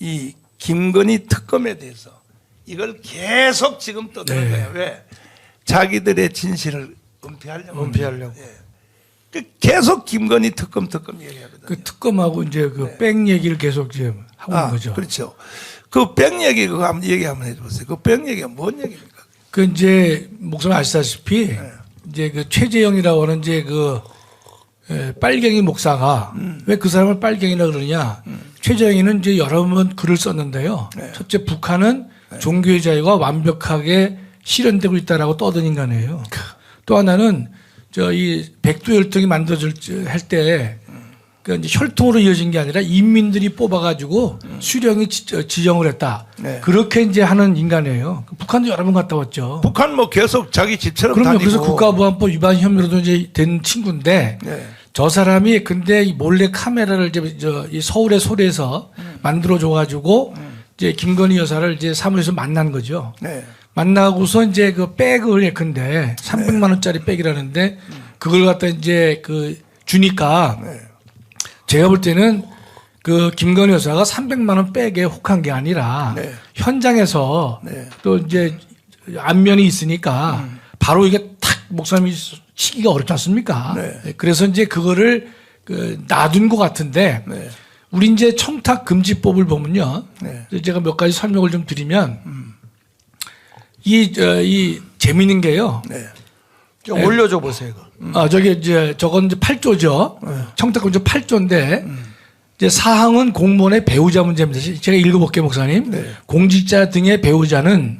이 김건희 특검에 대해서 이걸 계속 지금 떠드는 네. 거예요. 왜? 자기들의 진실을 은폐하려고. 은폐하려고. 예. 그 계속 김건희 특검 특검 얘기하거든요. 그 특검하고 이제 그백 얘기를 계속 지금 하고 있는 거죠. 그렇죠. 그백 얘기 그거 한번 얘기 한번 해주세요. 그백 얘기가 뭔 얘기입니까? 그 이제 목사님 아시다시피 네. 이제 그 최재형이라고 하는 이제 그 에, 빨갱이 목사가 음. 왜그 사람을 빨갱이라 그러냐? 최재형이는 이제 여러 번 글을 썼는데요. 네. 첫째 북한은 종교의 자유가 완벽하게 실현되고 있다라고 떠든 인간이에요. 또 하나는 저 이 백두 혈통이 만들어질 때- 할 때. 그 이제 혈통으로 이어진 게 아니라 인민들이 뽑아가지고 수령이 지- 지정을 했다. 네. 그렇게 이제 하는 인간이에요. 북한도 여러 번 갔다 왔죠. 북한 뭐 계속 자기 집처럼 그럼요. 다니고. 그래서 국가보안법 위반 혐의로도 이제 된 친구인데 네. 저 사람이 근데 이 몰래 카메라를 이제 저이 서울의 소리에서 만들어 줘 가지고 이제 김건희 여사를 이제 사무실에서 만난 거죠. 네. 만나고서 이제 그 백을 예컨대 300만 원짜리 백이라는데 그걸 갖다 이제 그 주니까 네. 제가 볼 때는 그 김건희 여사가 300만 원 백에 혹한 게 아니라 네. 현장에서 네. 또 이제 안면이 있으니까 바로 이게 탁 목사님이 치기가 어렵지 않습니까? 네. 그래서 이제 그거를 그 놔둔 것 같은데 네. 우리 이제 청탁 금지법을 보면요. 네. 제가 몇 가지 설명을 좀 드리면 이, 저, 이 재밌는 게요. 네. 좀 올려줘 보세요. 이거. 아, 저기 이제 저건 이제 8조죠. 청탁 금지 8조인데 이제 사항은 공무원의 배우자 문제입니다. 제가 읽어볼게요, 목사님. 네. 공직자 등의 배우자는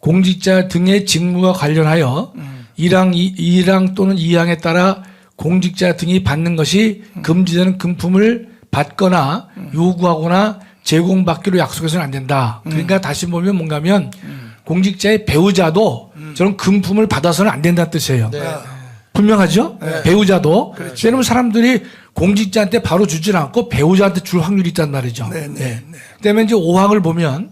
공직자 등의 직무와 관련하여 일항이항 또는 이항에 따라 공직자 등이 받는 것이 금지되는 금품을 받거나 요구하거나 제공받기로 약속해서는 안 된다. 그러니까 다시 보면 뭔가면 공직자의 배우자도 저런 금품을 받아서는 안 된다는 뜻이에요. 네. 분명하죠? 배우자도. 왜냐면 사람들이 공직자한테 바로 주질 않고 배우자한테 줄 확률이 있단 말이죠. 네, 네, 네. 그다음에 이제 5항을 보면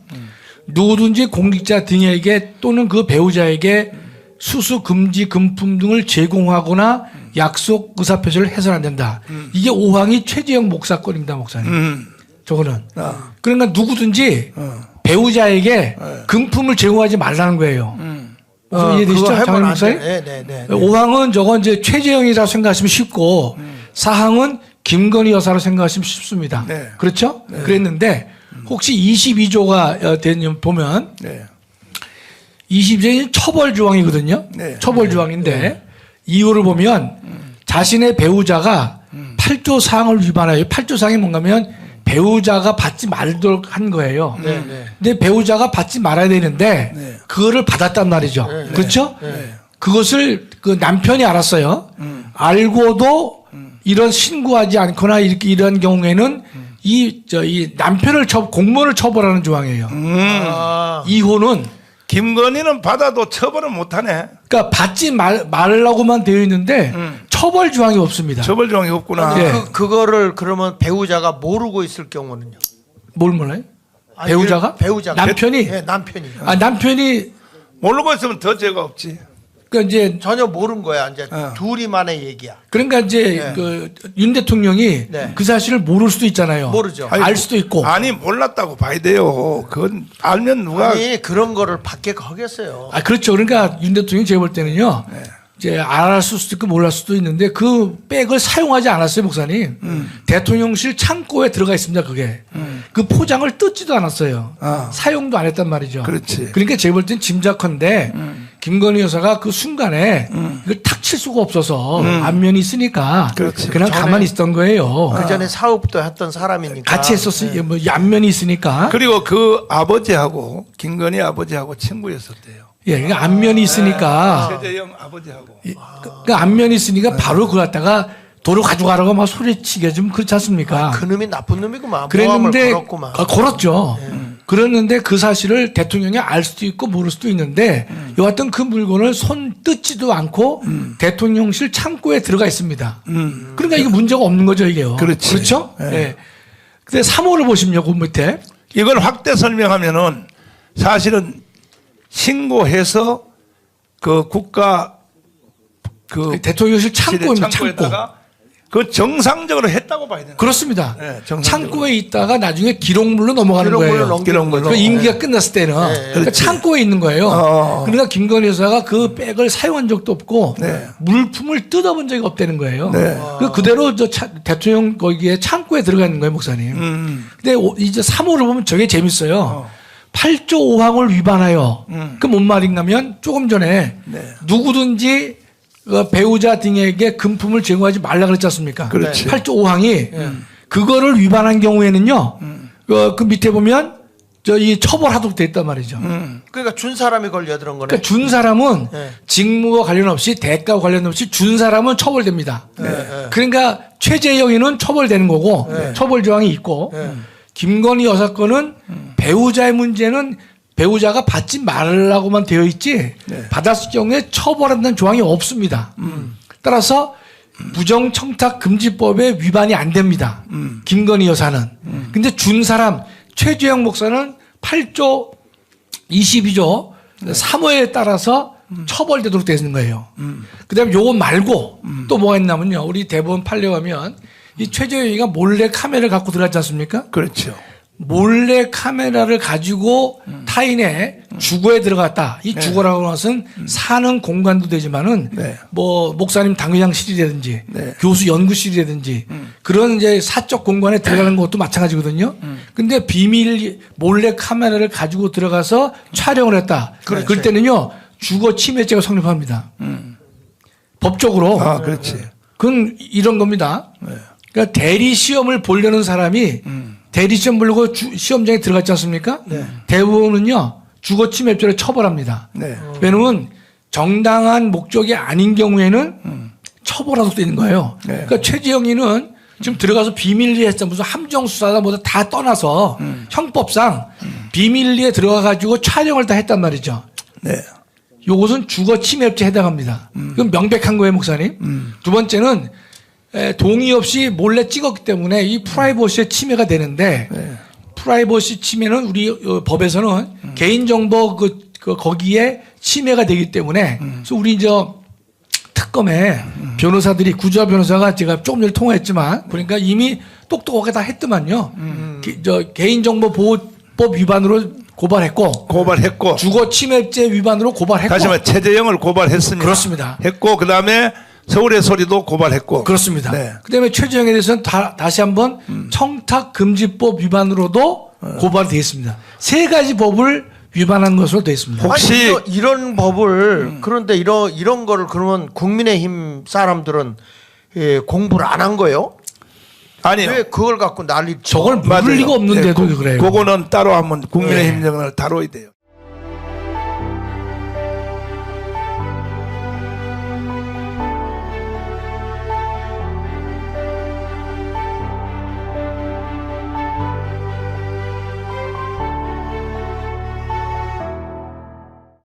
누구든지 공직자 등에게 또는 그 배우자에게 수수 금지 금품 등을 제공하거나 약속 의사 표시를 해서는 안 된다. 이게 5항이 최재형 목사 건입니다, 목사님. 음. 저거는. 아. 그러니까 누구든지 어. 배우자에게 금품을 제공하지 말라는 거예요. 음. 무슨 어, 이해되시죠? 안 목사님? 돼. 네, 네, 네. 네. 5항은 저건 이제 최재형이라 생각하시면 쉽고 사항은 김건희 여사로 생각하시면 쉽습니다. 네. 그렇죠? 그랬는데 혹시 22조가 된 보면 네. 22조는 처벌 조항이거든요. 네. 처벌 조항인데 이유를 보면 자신의 배우자가 8조 사항을 위반하여 8조 사항이 뭔가면 배우자가 받지 말도록 한 거예요. 네, 네. 근데 배우자가 받지 말아야 되는데 네. 그거를 받았단 말이죠. 네. 그렇죠? 네. 그것을 그 남편이 알았어요. 알고도 이런 신고하지 않거나 이렇게 이런 경우에는 이 저이 남편을 처 공무원을 처벌하는 조항이에요. 음. 아, 이혼은 김건희는 받아도 처벌을 못하네. 그러니까 받지 말, 말라고만 되어 있는데 처벌 조항이 없습니다. 처벌 조항이 없구나. 네. 그, 그거를 그러면 배우자가 모르고 있을 경우는요? 뭘 몰라요? 아니, 배우자가? 배우자가 남편이? 네, 남편이 아 남편이 모르고 있으면 더 죄가 없지. 그 이제 전혀 모른 거야. 이제 어. 둘이만의 얘기야. 그러니까 이제 네. 그윤 대통령이 네. 그 사실을 모를 수도 있잖아요. 모르죠. 아니, 알 수도 있고. 아니 몰랐다고 봐야 돼요. 그건 알면 누가 아니 그런 거를 밖에 하겠어요. 아 그렇죠. 그러니까 윤 대통령이 제가 볼 때는요. 네. 이제 알았을 수도 있고 몰랐을 수도 있는데 그 백을 사용하지 않았어요, 목사님. 음. 대통령실 창고에 들어가 있습니다, 그게. 그 포장을 뜯지도 않았어요. 아. 사용도 안 했단 말이죠. 그렇지. 음. 그러니까 제가 볼 땐 짐작컨대 김건희 여사가 그 순간에 이걸 탁 칠 수가 없어서 안면이 있으니까 음. 그렇지. 그냥 가만히 있던 거예요. 그 전에 사업도 했던 사람이니까. 같이 했었어요. 뭐 안면이 있으니까. 그리고 그 아버지하고 김건희 아버지하고 친구였었대요. 예, 그러니까 안면이 있으니까. 최재형 아버지하고. 이- 그, 그 안면이 있으니까 바로 그걸 갖다가 도로 가져가라고 막 소리치게 좀 그렇지 않습니까? 그 놈이 나쁜 놈이구만. 그랬는데 걸었구만. 아, 걸었죠. 그랬는데 그 사실을 대통령이 알 수도 있고 모를 수도 있는데 여하튼 그 물건을 손 뜯지도 않고 대통령실 창고에 들어가 있습니다. 음. 그러니까 이게 문제가 없는 거죠 이게요. 그렇지. 그렇죠? 예. 예. 근데 3호를 보시면요, 그 밑에 이걸 확대 설명하면은 사실은 신고해서 그 국가 그 대통령실 창고입니다. 창고. 그 정상적으로 했다고 봐야 되는. 그렇습니다. 네, 정상적으로. 창고에 있다가 나중에 기록물로 넘어가는 기록물로 거예요. 기록물로. 그 임기가 끝났을 때는 그러니까 그렇지. 창고에 있는 거예요. 어. 그러니까 김건희 여사가 그 백을 사용한 적도 없고 네. 물품을 뜯어본 적이 없다는 거예요. 네. 그 그대로 저 차- 대통령 거기에 창고에 들어가 있는 거예요, 목사님. 음. 근데 오- 이제 3호를 보면 저게 재밌어요. 8조 5항을 위반하여 음. 그뭔 말인가면 조금 전에 네. 누구든지 그 배우자 등에게 금품을 제공하지 말라 그랬지 않습니까? 그렇지. 8조 5항이 그거를 위반한 경우에는요. 그, 그 밑에 보면 저 이 처벌하도록 돼 있단 말이죠. 음. 그러니까 준 사람이 걸려들은 거네. 그러니까 준 사람은 네. 직무와 관련 없이 대가와 관련 없이 준 사람은 처벌됩니다. 네. 그러니까 최재형이는 처벌되는 거고 처벌 조항이 있고 네. 김건희 여사 건은 배우자의 문제는 배우자가 받지 말라고만 되어 있지 받았을 경우에 처벌한다는 조항이 없습니다. 따라서 부정 청탁 금지법에 위반이 안 됩니다. 김건희 여사는. 근데 준 사람 최재형 목사는 8조 22조 3호에 따라서 처벌되도록 되어 있는 거예요. 그다음에 요거 말고 또 뭐가 있냐면요. 우리 대법원 판례하면 이 최재형이가 몰래 카메라를 갖고 들어갔지 않습니까? 그렇죠. 몰래 카메라를 가지고 타인의 주거에 들어갔다. 이 주거라고 하는 것은 사는 공간도 되지만은 네. 뭐 목사님 당회장실이라든지 네. 교수 연구실이라든지 그런 이제 사적 공간에 들어가는 것도 마찬가지거든요. 근데 비밀 몰래 카메라를 가지고 들어가서 촬영을 했다. 그렇죠. 그럴 때는요 주거 침해죄가 성립합니다. 법적으로 아, 그렇지. 그건 이런 겁니다. 네. 그러니까 대리 시험을 보려는 사람이 대리 시험 보려고 주- 시험장에 들어갔지 않습니까? 대부분은요 주거 침해죄를 처벌합니다. 네. 왜냐면 정당한 목적이 아닌 경우에는 처벌하도록 되어 있는 거예요. 네. 그러니까 최지영이는 지금 들어가서 비밀리에 했다 무슨 함정 수사다 뭐다 다 떠나서 형법상 비밀리에 들어가 가지고 촬영을 다 했단 말이죠. 네. 요것은 주거 침해죄에 해당합니다. 그건 명백한 거예요, 목사님. 두 번째는 에, 동의 없이 몰래 찍었기 때문에 이 프라이버시의 침해가 되는데 프라이버시 침해는 우리 어, 법에서는 개인정보 그, 그 거기에 침해가 되기 때문에 그래서 우리 저 특검에 변호사들이 구조화 변호사가 제가 조금 전에 통화했지만 그러니까 이미 똑똑하게 다 했더만요. 게- 저 개인정보 보호법 위반으로 고발했고 고발했고 주거 침해죄 위반으로 고발했고 다시 말해 최재형을 고발했습니다. 그렇습니다. 했고 그다음에 서울의 소리도 고발했고 그렇습니다. 네. 그다음에 최재형에 대해서는 다, 다시 한번 청탁 금지법 위반으로도 고발되어 있습니다. 세 가지 법을 위반한 것으로 되어 있습니다. 혹시- 아니, 이거 이런 법을 그런데 이런 이런 거를 그러면 국민의힘 사람들은 예, 공부를 안 한 거예요? 아니요. 왜 그걸 갖고 난리 쳐? 저걸. 모를 리가 없는데도 네, 그래요. 그거는 따로 한번 국민의힘 정을 다뤄야 돼요.